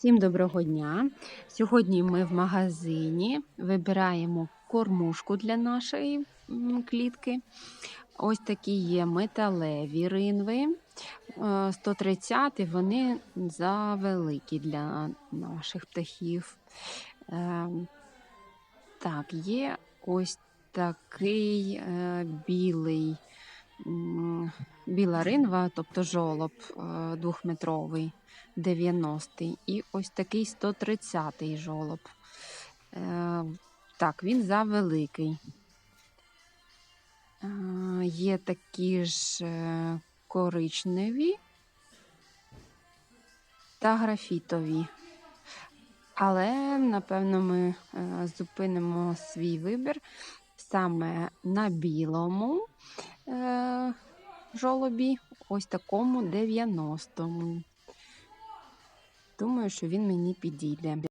Всім доброго дня! Сьогодні ми в магазині вибираємо кормушку для нашої клітки. Ось такі є металеві ринви. Е, 130 вони завеликі для наших птахів. Е, Так, є ось такий е, білий. Біла ринва, тобто жолоб е, двохметровий, 90-й, і ось такий 130-й жолоб. Е, Так, він завеликий. Е, Є такі ж коричневі та графітові. Але, напевно, ми зупинимо свій вибір саме на білому жолобі, ось такому 90-му. Думаю, що він мені підійде.